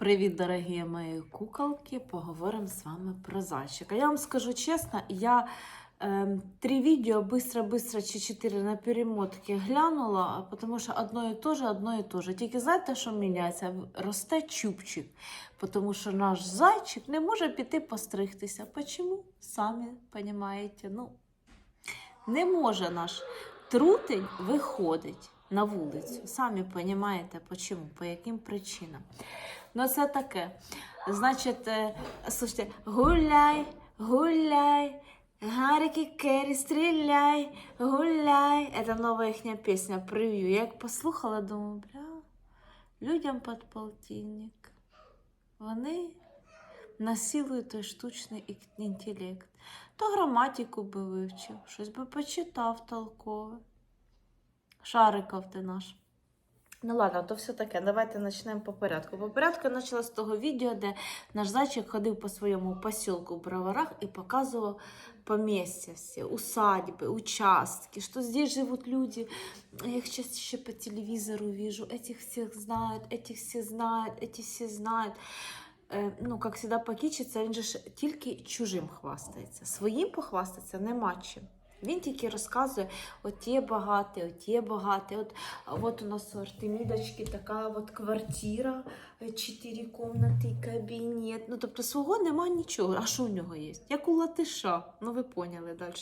Привіт, дорогі мої куколки! Поговоримо з вами про зайчика. Я вам скажу чесно, я ем, три відео быстро-быстро чи чотири на перемотки глянула, тому що одно і те же, одно і те же. Тільки знаєте, що міняється? Росте чубчик, тому що наш зайчик не може піти постригтися. Почому? Самі розумієте. Ну, не може наш трутень виходить на вулицю. Самі розумієте, чому, по яким причинам. Ну, це таке. Значить, е, слушайте, гуляй, гуляй, Гарики Керрі, стріляй, гуляй. Це нова їхня пісня, прев'ю. Я як послухала, думаю, бля, людям під полтинник. Вони насилують той штучний інтелект. То граматику би вивчив, щось би почитав толкове. Шариков ти наш. Ну ладно, то все таке. Давайте почнемо по порядку. По порядку почала з того відео, де наш зайчик ходив по своєму посілку в Броварах і показував поместья всі, усадьби, участки, що здесь живуть люди. Я их сейчас еще по телевизору вижу. Этих всех знают, этих все знают, эти все знают. Е, ну, як завжди, покічиться, він же ж тільки чужим хвастається. Своїм похвастатися нема чим. Він тільки розказує, от є багатий, от є багатий. От, от у нас у Артемідочки така от квартира, е, чотири кімнати, кабінет. Ну, тобто свого нема нічого. А що у нього є? Як у латиша. Ну, ви поняли далі.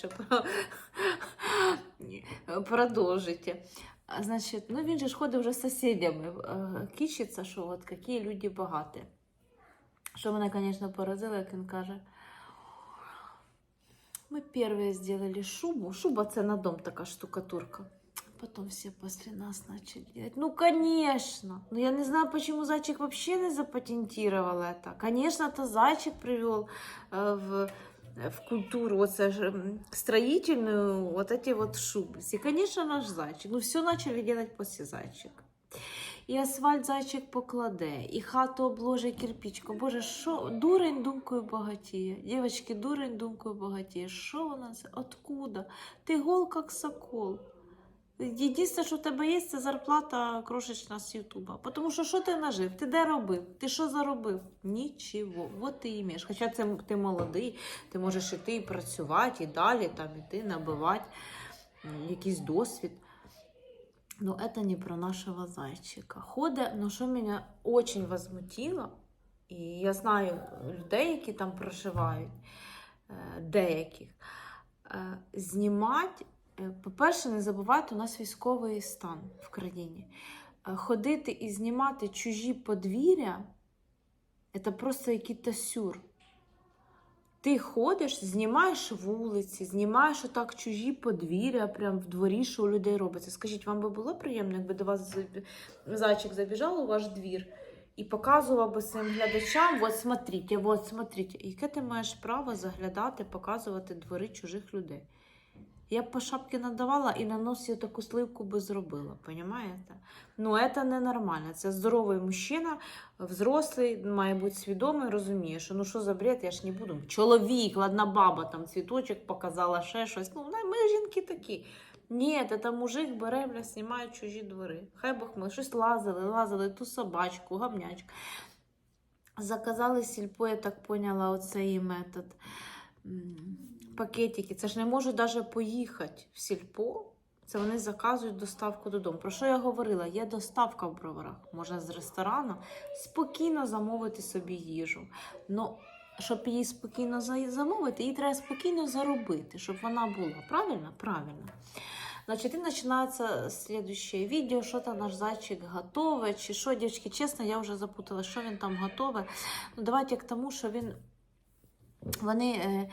Продовжите. Значить, ну він же ж ходить вже з сусідями, е, кічиться, що от які люди багаті. Що мене, звісно, поразило, як він каже. Ми перші зробили шубу. Шуба це на дом така штукатурка. Потом все после нас начали делать. Ну, конечно. Но я не знаю, почему зайчик вообще не запатентировал это. Конечно, это зайчик привел э, в, в культуру вот, строительную вот эти вот шубы. И, конечно, наш зайчик. Ну, все начали делать после зайчика. І асфальт зайчик покладе, і хату обложить кирпичком. Боже, що дурень думкою багатіє. Дівчатки, дурень думкою багатіє. Що вона це? Откуда? Ти гол, як сокол. Єдине, що в тебе є, це зарплата крошечна з Ютуба. Тому що що ти нажив? Ти де робив? Ти що заробив? Нічого. От ти ім'єш. Хоча це ти молодий, ти можеш іти і працювати, і далі там іти, набивати якийсь досвід. Но это не про нашего зайчика. Ходить, но що мене очень возмутило, і я знаю людей, які там проживають, е, деяких, е, знімати, е, по-перше, не забувайте, у нас військовий стан в країні. Ходити і знімати чужі подвір'я це просто якийсь сюр. Ти ходиш, знімаєш вулиці, знімаєш отак чужі подвір'я, прям в дворі, що у людей робиться. Скажіть, вам би було приємно, якби до вас зайчик забіжав у ваш двір і показував би своїм глядачам: от смотрите, от смотрите. Яке ти маєш право заглядати, показувати двори чужих людей? Я б по шапці надавала і на носі таку сливку би зробила, понімаєте? Ну, це ненормально. Це здоровий мужчина, взрослий, має бути свідомий, розуміє, що ну що за бред, я ж не буду. Чоловік, ладна баба, там цвіточок показала, ще щось. Ну, ми жінки такі. Ні, це мужик бере, бля, знімає чужі двори. Хай Бог ми щось лазили, лазили, ту собачку, гамнячку. Заказали сільпо, я так поняла, оцей метод. Пакетики. Це ж не можу навіть поїхати в сільпо. Це вони заказують доставку додому. Про що я говорила? Є доставка в броварах. Можна з ресторану спокійно замовити собі їжу. Ну, щоб її спокійно замовити, їй треба спокійно заробити, щоб вона була. Правильно? Правильно. Значить, і починається слідуще відео, що там наш зайчик готове, чи що, дівчатки, чесно, я вже запутала, що він там готове. Ну, давайте к тому, що він. Вони е,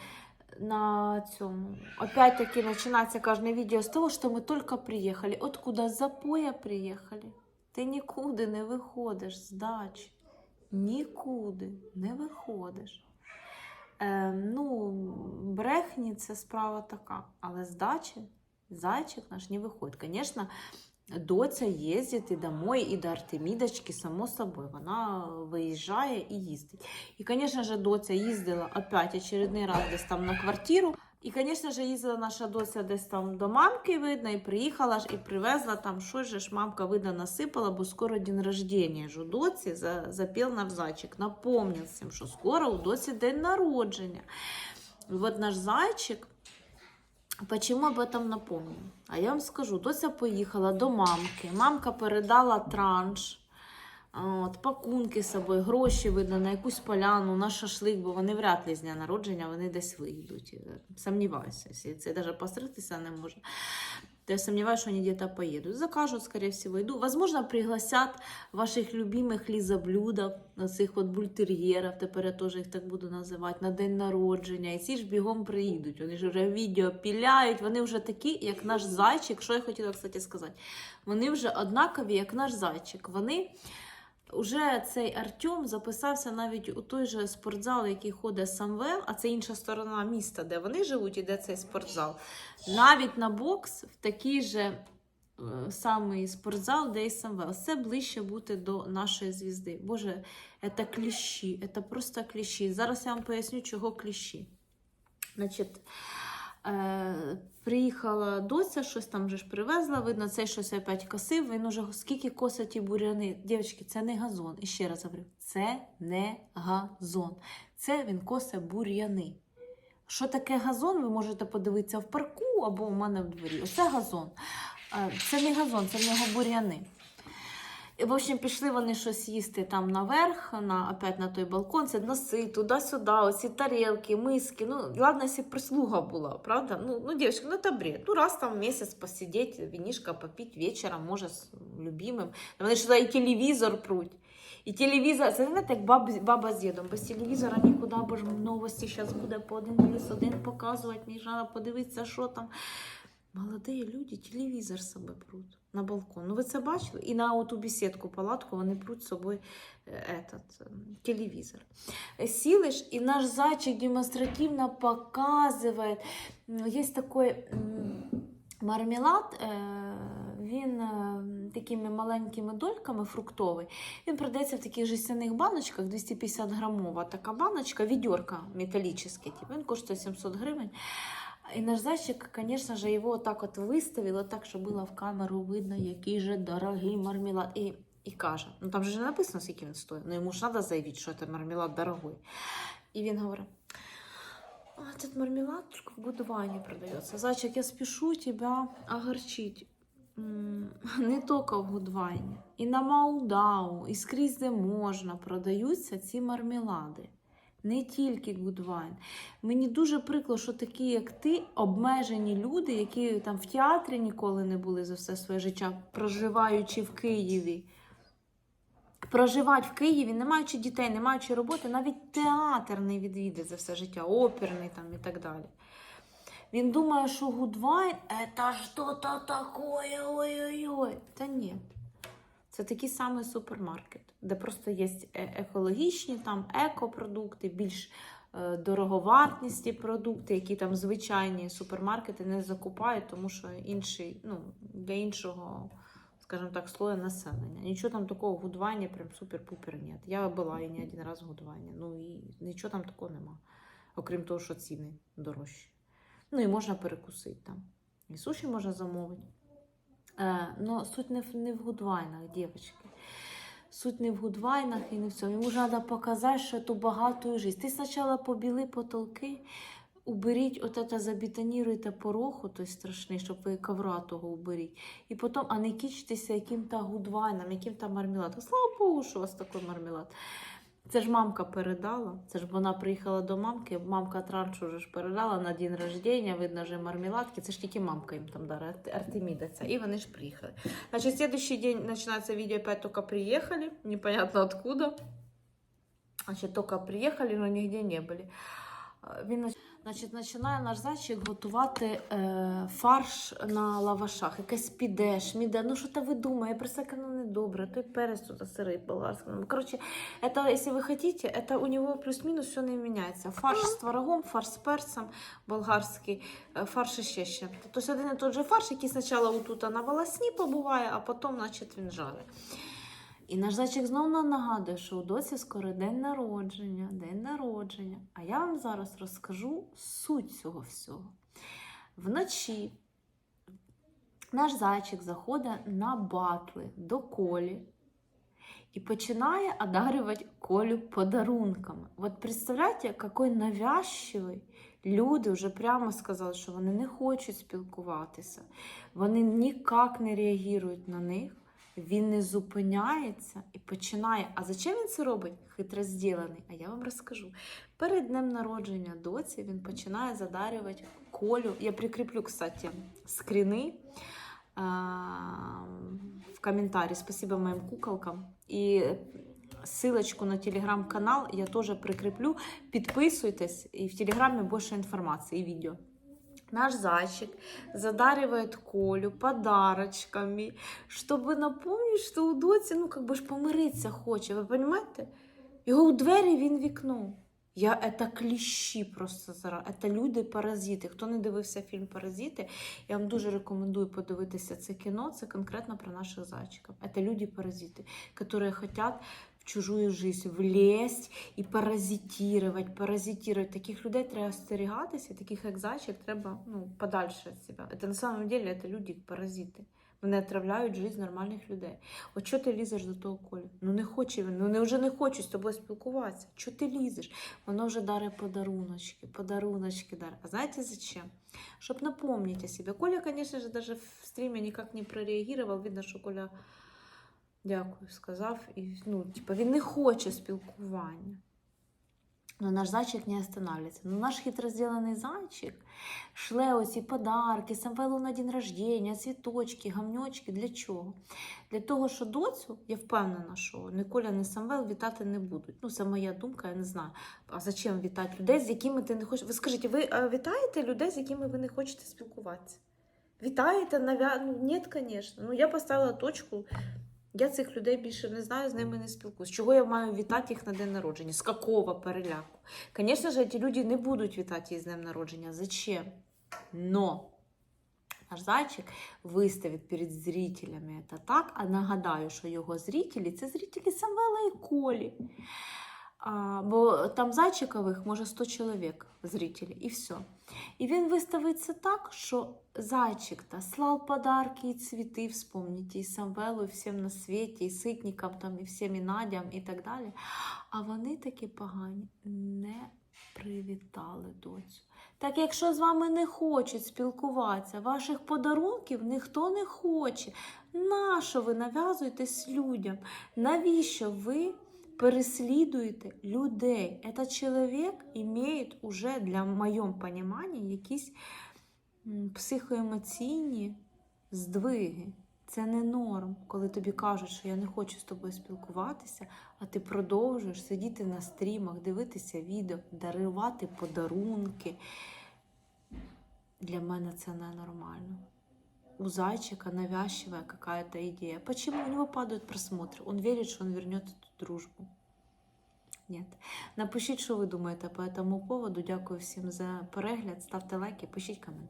на цьому. Опять-таки починається кожне відео з того, що ми тільки приїхали. Откуда? З запоя приїхали. Ти нікуди не виходиш з дачі. Нікуди не виходиш. Е, ну, брехні це справа така, але з дачі зайчик наш не виходить. Звісно, доця їздить домой, і до Артемідочки, само собою, вона виїжджає і їздить. І, звісно ж, доця їздила опять очередний раз десь там на квартиру. І, звісно ж, їздила наша дося десь там до мамки, видно, і приїхала ж і привезла там, що ж ж мамка, видно, насипала, бо скоро день рождения ж у доці за, запів навзайчик. Напомнив всім, що скоро у доці день народження. І от наш зайчик. Почему об этом напомню? А я вам скажу, Дося поїхала до мамки. Мамка передала транш, от, пакунки з собою, гроші видно на якусь поляну, на шашлик, бо вони вряд ли з дня народження, вони десь вийдуть. Сумніваюся, це навіть посритися не може. То я сомневаюсь, что они где-то поедут. Закажут, скорее всего, еду. Возможно, пригласят ваших любимых лизоблюдов, цих от бультер'єрів, тепер я теж їх так буду називати, на день народження. І ці ж бігом приїдуть. Вони ж вже відео піляють, вони вже такі, як наш зайчик. Що я хотіла, кстати, сказати? Вони вже однакові, як наш зайчик. Вони Уже цей Артем записався навіть у той же спортзал, який ходить Самвел, а це інша сторона міста, де вони живуть, і де цей спортзал. Навіть на бокс в такий же е, самий спортзал, де і Самвел. Це ближче бути до нашої звізди. Боже, це кліщі, це просто кліщі. Зараз я вам поясню, чого кліщі. Значить, е, приїхала доця, щось там вже ж привезла, видно, цей щось опять косив, він уже скільки косить ті буряни. Дівчатки, це не газон. І ще раз говорю, це не газон. Це він косе бур'яни. Що таке газон, ви можете подивитися в парку або у мене в дворі. Оце газон. Е, Це не газон, це в нього бур'яни. І, в общем, пішли вони щось їсти там наверх, на, опять на той балкон, це носи, туди-сюди, оці тарілки, миски. Ну, ладно, якщо прислуга була, правда? Ну, ну девочки, ну это бред. Ну, раз там месяц посидеть, винишко попить вечером, може, з любимим. Вони ж туди і телевізор пруть. І телевізор, це знаєте, як баб, баба з дідом. Без телевізора нікуди, бо ж новості зараз буде по один плюс один показувати, мені треба подивитися, що там. Молоді люди телевізор собою пруть на балкон. Ну ви це бачили? І на оту бесідку, палатку вони пруть з собою е, этот, телевізор. Сіли і наш зайчик демонстративно показує. Є такий мармелад, е, він е, такими маленькими дольками фруктовий. Він продається в таких жестяних баночках, 250 грамова така баночка, відьорка металічна, типу. він коштує 700 гривень. І наш зайчик, звісно ж, його так от виставила, так, що було в камеру видно, який же дорогий мармелад. І, і каже, ну там же не написано, скільки він стоїть, ну йому ж треба заявити, що це мармелад дорогой. І він говорить, а, этот мармелад в Гудване продается. Зайчик, я спешу тебя огорчить. Не тільки в Гудвайні, і на Маудау, і скрізь де можна продаються ці мармелади. Не тільки Гудвайн. Мені дуже прикро, що такі, як ти, обмежені люди, які там в театрі ніколи не були за все своє життя, проживаючи в Києві. Проживати в Києві, не маючи дітей, не маючи роботи, навіть театр не відвідає за все життя, оперний там і так далі. Він думає, що Гудвайн це що-то таке, ой-ой-ой. Та ні. Це такий самий супермаркет, де просто є е- екологічні там екопродукти, більш е, дороговартісні продукти, які там звичайні супермаркети не закупають, тому що інший, ну, для іншого, скажімо так, слоя населення. Нічого там такого Гудвайні прям супер-пупер нет. Я була і не один раз Гудвайні. Ну і нічого там такого нема. Окрім того, що ціни дорожчі. Ну і можна перекусити там. І суші можна замовити. Е, но суть не в, гудвайнах, дівчатки. Суть не в гудвайнах і не в цьому. Йому треба показати, що це багатою життя. Ти спочатку побіли потолки, уберіть от це, забетоніруйте пороху, той страшний, щоб ви ковра того уберіть. І потім, а не кічтеся яким-то гудвайном, яким-то мармеладом. Слава Богу, що у вас такий мармелад. Це ж мамка передала. Це ж вона приїхала до мамки, мамка траншу уже ж передала на день рождения, видно, же мармеладки. Це ж тільки мамка їм там дара, Артеміда ця. І вони ж приїхали. Значить, следующий день починається відео, опять тільки приїхали, непонятно откуда. Значить, только приїхали, но нігде не були. А, Він нач- значить, починає наш зайчик готувати е, фарш на лавашах. Якась піде, шміде. Ну що то ви думаєте? Присека ну недобре. Той перець тут сирий болгарський. Ну, коротше, это, если вы хотите, это у него плюс-минус все не меняется. Фарш з творогом, фарш з перцем болгарський, е, фарш іще ще. Тобто один і той же фарш, який спочатку отут на волосні побуває, а потім, значить, він жарить. І наш зайчик знову нам нагадує, що у доці скоро день народження, день народження. А я вам зараз розкажу суть цього всього. Вночі наш зайчик заходить на батли до колі и починає одарювати Колю подарунками. От представляєте, який навязчивий. Люди вже прямо сказали, що вони не хочуть спілкуватися, вони ніяк не реагують на них. Він не зупиняється і починає. А зачем він це робить? Хитро зділений. А я вам розкажу. Перед днем народження доці він починає задарювати колю. Я прикріплю, кстати, скріни а, в комментарии. Спасибо моим куколкам. И ссылочку на телеграм-канал я тоже прикреплю. Підписуйтесь, и в телеграме больше информации и видео. Наш зайчик задаривает Колю подарочками, чтобы напомнить, что у доці, ну, как бы ж помиритися хоче. Ви розумієте? Його у двері, він вікно. Я это кліщі просто зараз. Це люди паразити. Хто не дивився фільм Паразити, я вам дуже рекомендую подивитися це кіно. Це конкретно про наших зайчиків. Это люди паразити, які хочуть в чужую жизнь влезть і паразитувати, паразитувати. Таких людей треба остерігатися, таких як зайчик треба ну, подальше від себе. Це на самом деле це люди паразити. Вони отравляють життя нормальних людей. От чого ти лізеш до того колі? Ну не хоче він, ну не вже не хочу з тобою спілкуватися. Чого ти лізеш? Воно вже дарить подаруночки, подаруночки дарить. А знаєте зачем? Щоб напомнить себе. Коля, же, даже в стриме никак не прореагував. Видно, що Коля дякую сказав. І, ну, типа, він не хоче спілкування. Но наш зайчик не останавливается. Но наш хитро сделанный зайчик шле оці подарки, Самвелу на день рождения, цвіточки, гамньочки. Для чого? Для того, що доцю, я впевнена, що ні Коля, ні Самвел вітати не будуть. Ну, це моя думка, я не знаю. А зачем вітати людей, з якими ти не хочеш? Ви скажіть, ви вітаєте людей, з якими ви не хочете спілкуватися? Вітаєте? Навя... Ну, ні, звісно. Ну, я поставила точку. Я цих людей більше не знаю, з ними не спілкуюсь. Чого я маю вітати їх на день народження? З какого переляку? Звісно ж, ці люди не будуть вітати їх з днем народження. Зачем? Но наш зайчик виставить перед зрителями це так, а нагадаю, що його зрителі це зрителі Самвела і Колі. А, бо там зайчикових може 100 чоловік зрителі, і все. І він виставить це так, що зайчик та слав подарки і цвіти, вспомніть, і Самвелу, і всім на світі, і ситникам, там, і всім, і Надям, і так далі. А вони такі погані не привітали доцю. Так якщо з вами не хочуть спілкуватися, ваших подарунків ніхто не хоче. Нащо ви нав'язуєтесь людям? Навіщо ви переслідуєте людей? Этот чоловік має уже, для моєму пониманні, якісь психоемоційні здвиги. Це не норм, коли тобі кажуть, що я не хочу з тобою спілкуватися, а ти продовжуєш сидіти на стрімах, дивитися відео, дарувати подарунки. Для мене це ненормально У зайчика навязчивая какая-то идея. Почему у него падают просмотры? Он верит, что он вернет эту дружбу. Нет. Напишіть, що ви думаєте по этому поводу. Дякую всім за перегляд. Ставте лайки, пишіть коментарі.